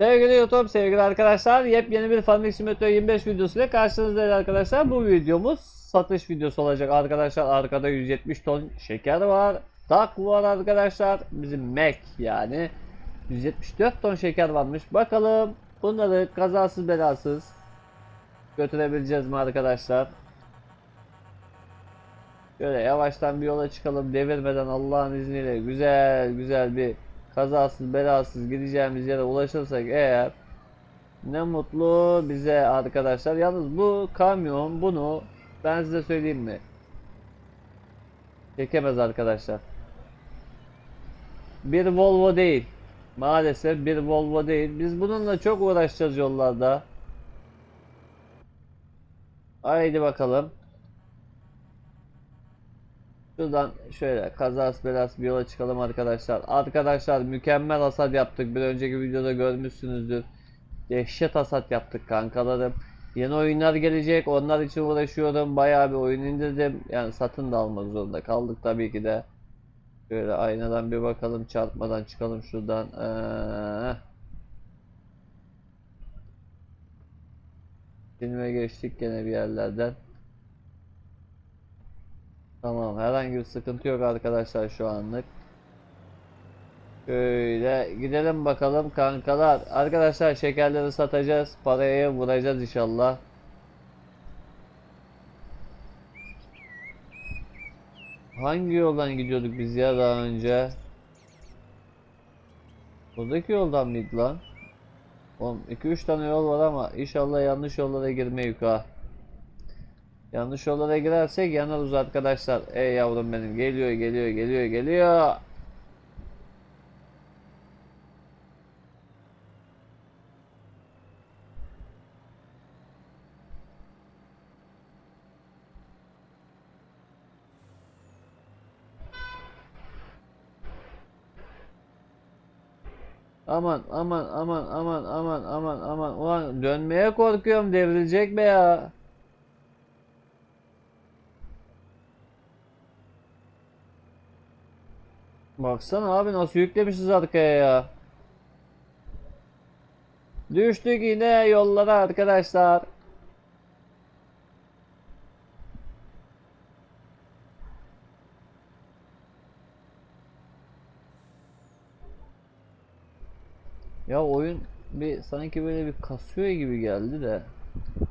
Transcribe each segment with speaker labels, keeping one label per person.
Speaker 1: Sevgili YouTube, sevgili arkadaşlar, yepyeni bir Farming Simulator 25 videosuyla karşınızdayız arkadaşlar. Bu videomuz satış videosu olacak arkadaşlar. Arkada 170 ton şeker var. Tak var arkadaşlar. Bizim Mac yani. 174 ton şeker varmış. Bakalım bunları kazasız belasız götürebileceğiz mi arkadaşlar? Şöyle yavaştan bir yola çıkalım devirmeden Allah'ın izniyle güzel güzel bir kazasız belasız gideceğimiz yere ulaşırsak eğer ne mutlu bize arkadaşlar. Yalnız bu kamyon bunu ben size söyleyeyim mi? Çekemez arkadaşlar. Bir Volvo değil. Maalesef bir Volvo değil. Biz bununla çok uğraşacağız yollarda. Haydi bakalım. Şuradan şöyle kazas belas bir yola çıkalım arkadaşlar. Arkadaşlar mükemmel hasat yaptık. Bir önceki videoda görmüşsünüzdür. Dehşet hasat yaptık kankalarım. Yeni oyunlar gelecek. Onlar için uğraşıyorum. Bayağı bir oyun indirdim. Yani satın da almak zorunda kaldık tabii ki de. Şöyle aynadan bir bakalım. Çarpmadan çıkalım şuradan. Ee... Filme geçtik gene bir yerlerden. Tamam herhangi bir sıkıntı yok arkadaşlar şu anlık. Şöyle gidelim bakalım kankalar. Arkadaşlar şekerleri satacağız. Parayı vuracağız inşallah. Hangi yoldan gidiyorduk biz ya daha önce? Buradaki yoldan mıydı lan? Oğlum 2-3 tane yol var ama inşallah yanlış yollara girmeyik ha. Yanlış yollara girersek yanarız arkadaşlar. Ey yavrum benim geliyor geliyor geliyor geliyor. Aman aman aman aman aman aman aman ulan dönmeye korkuyorum devrilecek be ya. Baksana abi nasıl yüklemişiz arkaya ya. Düştük yine yollara arkadaşlar. Ya oyun bir sanki böyle bir kasıyor gibi geldi de.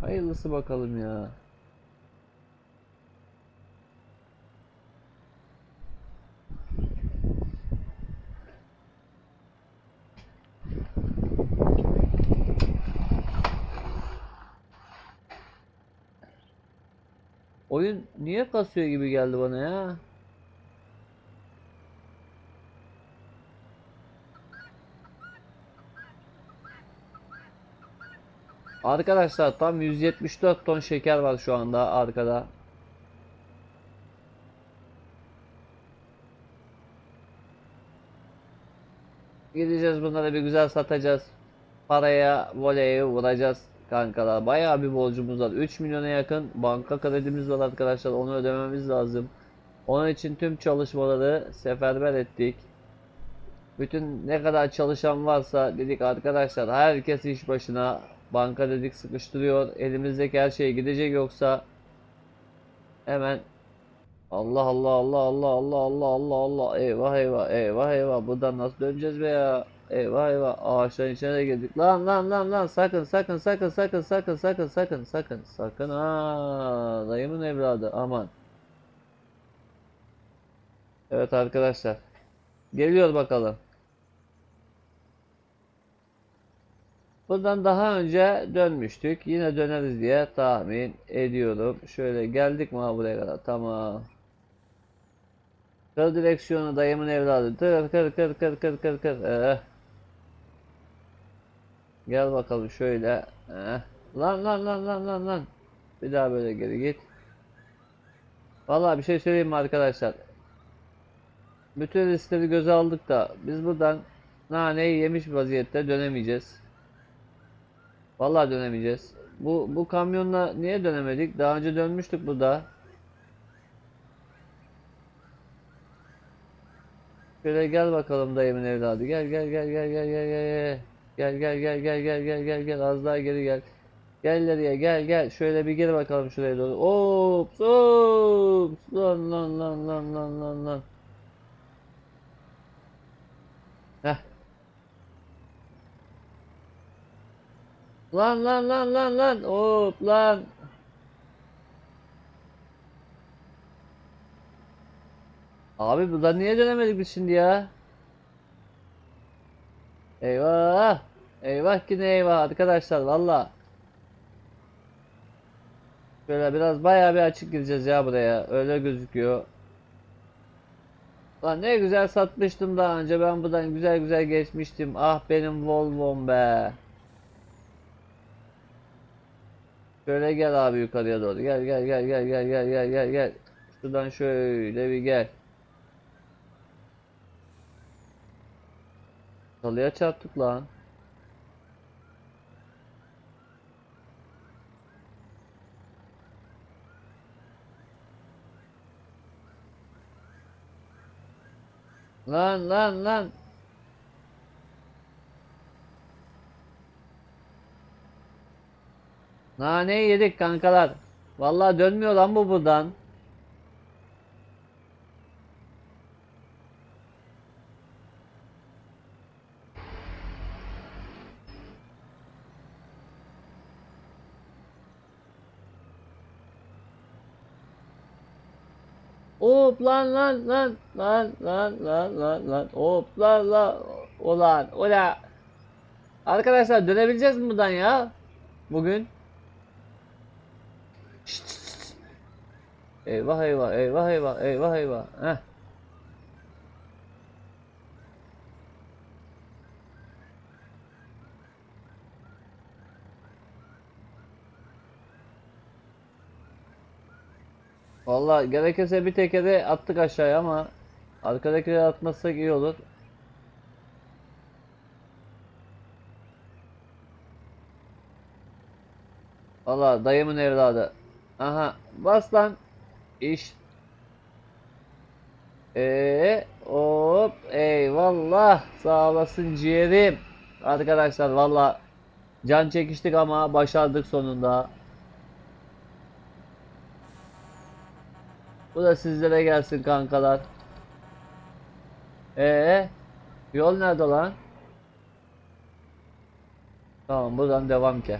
Speaker 1: Hayırlısı bakalım ya. Oyun niye kasıyor gibi geldi bana ya? Arkadaşlar tam 174 ton şeker var şu anda arkada. Gideceğiz bunları bir güzel satacağız. Paraya, voleye vuracağız kankalar. Bayağı bir borcumuz var. 3 milyona yakın banka kredimiz var arkadaşlar. Onu ödememiz lazım. Onun için tüm çalışmaları seferber ettik. Bütün ne kadar çalışan varsa dedik arkadaşlar herkes iş başına. Banka dedik sıkıştırıyor. Elimizdeki her şey gidecek yoksa hemen Allah Allah Allah Allah Allah Allah Allah Allah eyvah eyvah eyvah eyvah buradan nasıl döneceğiz be ya eyvah eyvah ağaçların içine de girdik lan lan lan lan sakın sakın sakın sakın sakın sakın sakın sakın sakın ha dayımın evladı aman Evet arkadaşlar geliyor bakalım Buradan daha önce dönmüştük. Yine döneriz diye tahmin ediyorum. Şöyle geldik mi buraya kadar? Tamam. Kır direksiyonu dayımın evladı. Kır kır kır kır kır kır kır. Eh. Gel bakalım şöyle. Eh. Lan lan lan lan lan lan. Bir daha böyle geri git. Vallahi bir şey söyleyeyim mi arkadaşlar? Bütün riskleri göze aldık da biz buradan naneyi yemiş vaziyette dönemeyeceğiz. Vallahi dönemeyeceğiz. Bu bu kamyonla niye dönemedik? Daha önce dönmüştük burada. Şöyle gel bakalım dayımın evladı. Gel gel gel gel gel gel gel. Gel. Gel gel gel gel gel gel gel az daha geri gel. Gel ileriye gel gel. Şöyle bir gir bakalım şuraya doğru. Ops ops. Lan lan lan lan lan lan lan. Lan lan lan lan lan. Hop lan. Abi buradan niye dönemedik biz şimdi ya? Eyvah. Eyvah ki ne eyvah arkadaşlar valla. Şöyle biraz bayağı bir açık gireceğiz ya buraya. Öyle gözüküyor. Lan ne güzel satmıştım daha önce. Ben buradan güzel güzel geçmiştim. Ah benim Volvo'm be. Şöyle gel abi yukarıya doğru. Gel gel gel gel gel gel gel gel gel. Şuradan şöyle bir gel. Salıya çarptık lan. Lan lan lan. Naneyi yedik kankalar. Vallahi dönmüyor lan bu buradan. Hop lan lan lan lan lan lan lan lan hop lan lan ulan ula Arkadaşlar dönebileceğiz mi buradan ya? Bugün. Şşt, şşt. Eyvah eyvah eyvah eyvah eyvah eyvah. Heh. Vallahi gerekirse bir tekere attık aşağıya ama arkadakileri atmazsak iyi olur. Vallahi dayımın evladı. Aha bas lan. İş. Eee hop eyvallah sağ olasın ciğerim. Arkadaşlar valla can çekiştik ama başardık sonunda. Bu da sizlere gelsin kankalar. Ee, yol nerede lan? Tamam buradan devam ki.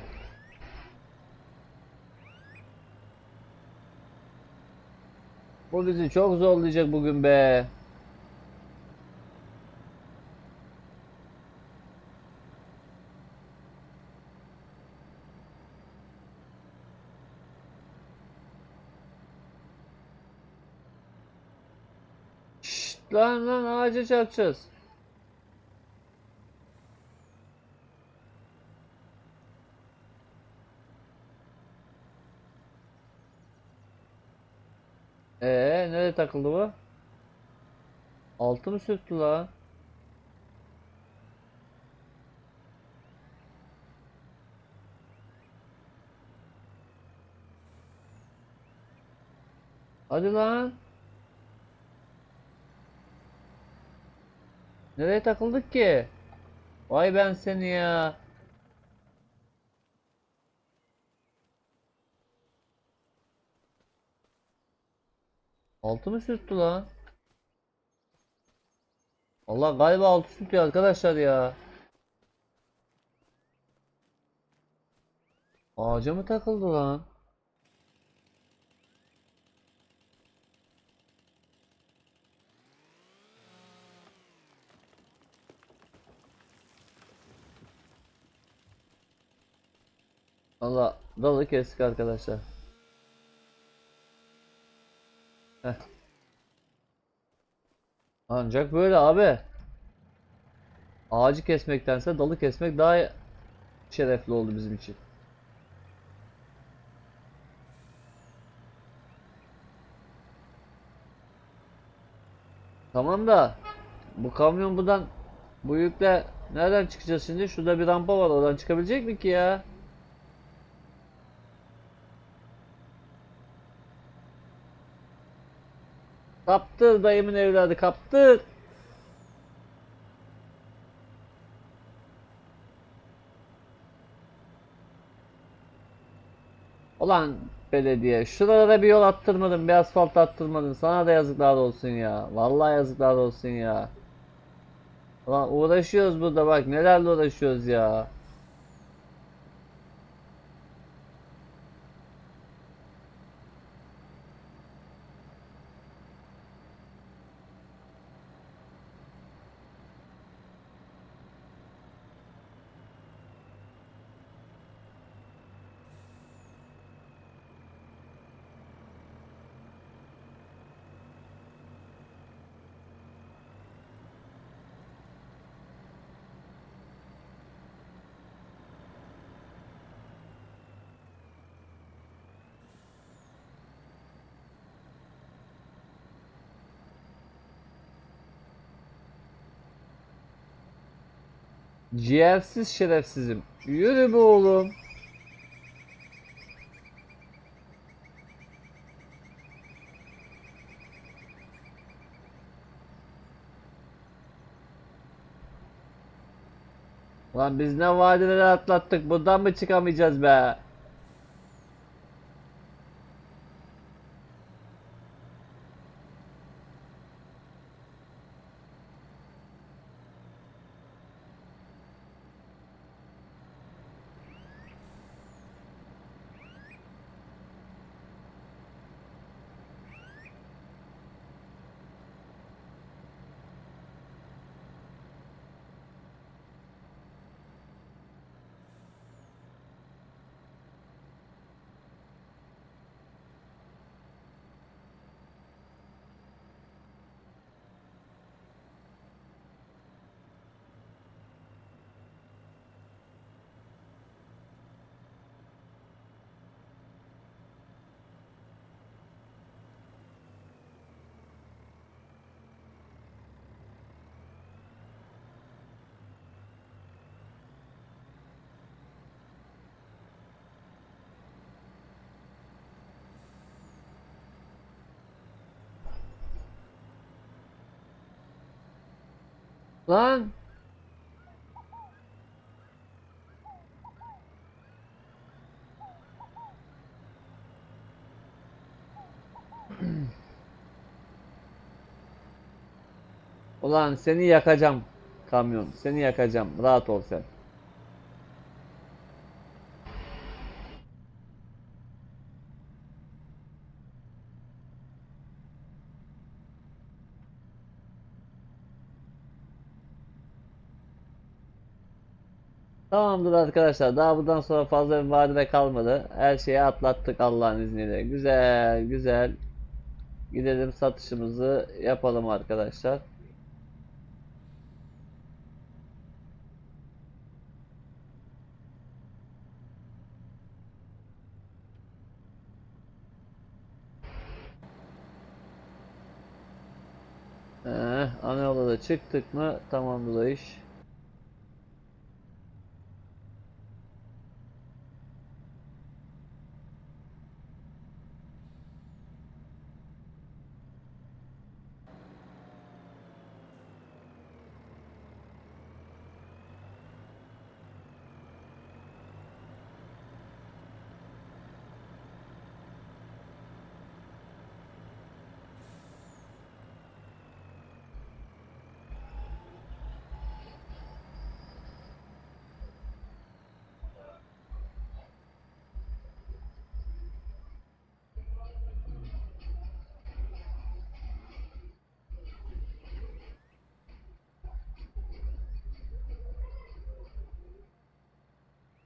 Speaker 1: Bu bizi çok zorlayacak bugün be. Şşt lan lan ağaca çarpacağız. Ee, nereye takıldı bu? Altı mı sürttü lan? Hadi lan. Nereye takıldık ki? Vay ben seni ya. Altı mı sürttü lan? Allah galiba altı sürtüyor arkadaşlar ya. Ağaca mı takıldı lan? Allah dalı kestik arkadaşlar. Heh. Ancak böyle abi. Ağacı kesmektense dalı kesmek daha şerefli oldu bizim için. Tamam da bu kamyon buradan bu yükle nereden çıkacağız şimdi? Şurada bir rampa var. Oradan çıkabilecek mi ki ya? Kaptır dayımın evladı kaptır. Ulan belediye şuralara bir yol attırmadın bir asfalt attırmadın sana da yazıklar olsun ya. Vallahi yazıklar olsun ya. Ulan uğraşıyoruz burada bak nelerle uğraşıyoruz ya. Ciğersiz şerefsizim. Yürü be oğlum. Lan biz ne vadileri atlattık. Buradan mı çıkamayacağız be? Lan. Ulan seni yakacağım kamyon. Seni yakacağım. Rahat ol sen. Tamamdır arkadaşlar. Daha buradan sonra fazla bir vadide kalmadı. Her şeyi atlattık Allah'ın izniyle. Güzel, güzel. Gidelim satışımızı yapalım arkadaşlar. Ee, ana yola da çıktık mı tamamdır iş.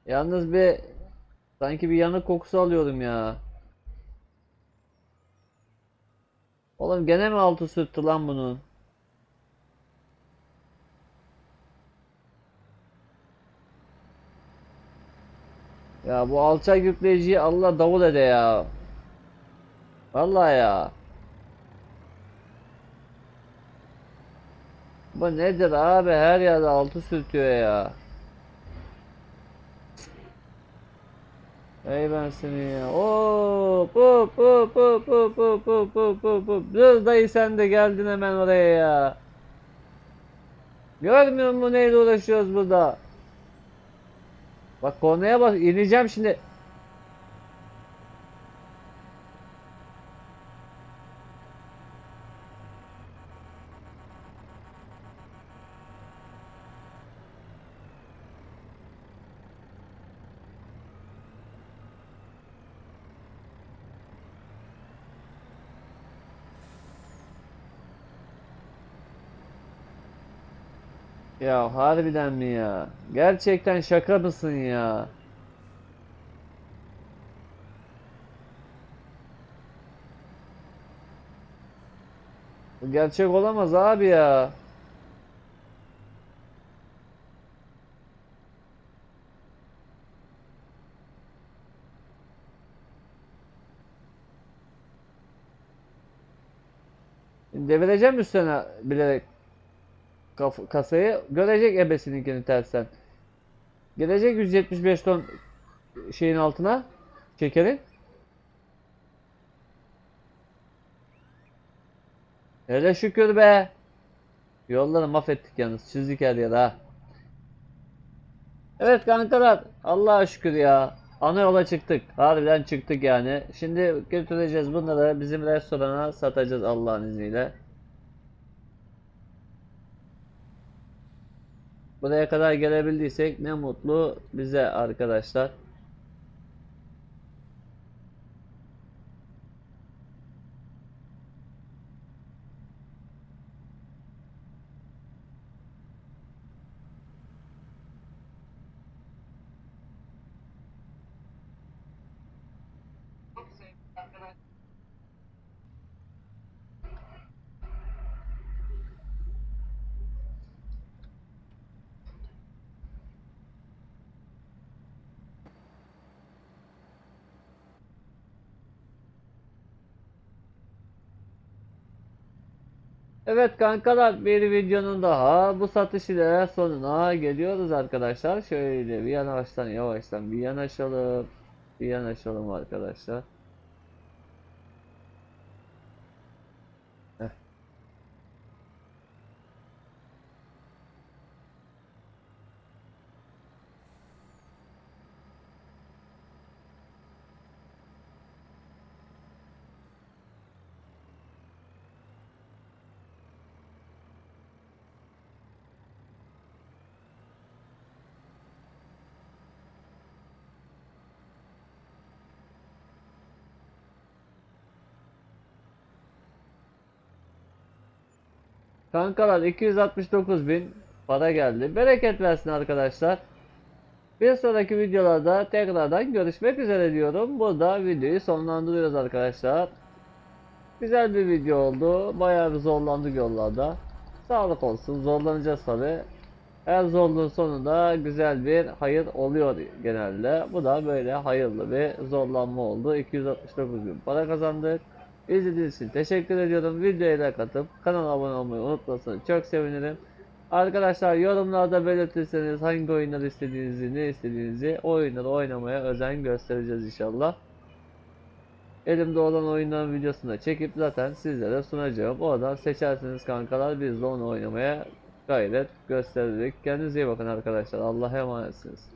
Speaker 1: Yalnız bir sanki bir yanık kokusu alıyorum ya. Oğlum gene mi altı sürttü lan bunun? Ya bu alçak yükleyiciyi Allah davul ede ya. Vallahi ya. Bu nedir abi her yerde altı sürtüyor ya. Ey ben seni ya. Hop hop hop hop hop hop hop hop hop hop. Dur dayı sen de geldin hemen oraya ya. Görmüyor musun neyle uğraşıyoruz burada? Bak kornaya bak ineceğim şimdi. Ya harbiden mi ya? Gerçekten şaka mısın ya? Bu gerçek olamaz abi ya. Devireceğim üstüne bilerek kaf- kasayı. Görecek ebesininkini tersten. Gelecek 175 ton şeyin altına şekerin. Hele şükür be. Yolları mahvettik yalnız. Çizdik her yere ha. Evet kankalar. Allah'a şükür ya. Ana yola çıktık. Harbiden çıktık yani. Şimdi götüreceğiz bunları bizim restorana satacağız Allah'ın izniyle. Buraya kadar gelebildiysek ne mutlu bize arkadaşlar. Evet kankalar bir videonun daha bu satış ile sonuna geliyoruz arkadaşlar. Şöyle bir yanaştan yavaştan bir yanaşalım. Bir yanaşalım arkadaşlar. Kankalar 269 bin para geldi. Bereket versin arkadaşlar. Bir sonraki videolarda tekrardan görüşmek üzere diyorum. Burada videoyu sonlandırıyoruz arkadaşlar. Güzel bir video oldu. Bayağı bir zorlandık yollarda. Sağlık olsun. Zorlanacağız tabi. Her zorluğun sonunda güzel bir hayır oluyor genelde. Bu da böyle hayırlı bir zorlanma oldu. 269 bin para kazandık. İzlediğiniz için teşekkür ediyorum. Videoya like atıp kanala abone olmayı unutmasanız çok sevinirim. Arkadaşlar yorumlarda belirtirseniz hangi oyunlar istediğinizi, ne istediğinizi o oyunları oynamaya özen göstereceğiz inşallah. Elimde olan oyunların videosunu da çekip zaten sizlere sunacağım. Oradan seçersiniz kankalar biz de onu oynamaya gayret gösterdik. Kendinize iyi bakın arkadaşlar. Allah'a emanetsiniz.